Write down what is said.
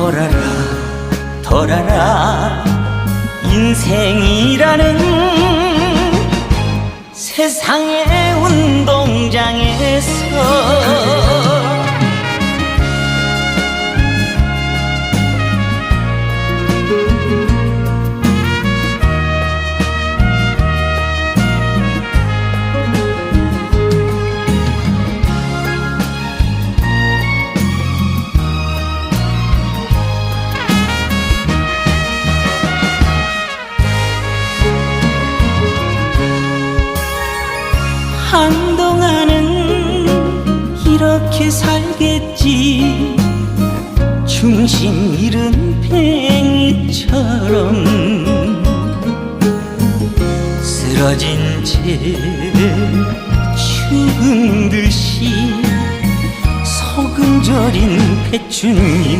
돌아라 돌아라 인생이라는 세상의 운동장에서 한동안은 이렇게 살겠지. 중심 잃은 팽이처럼 쓰러진 채 죽은 듯이 소금 절인 배추잎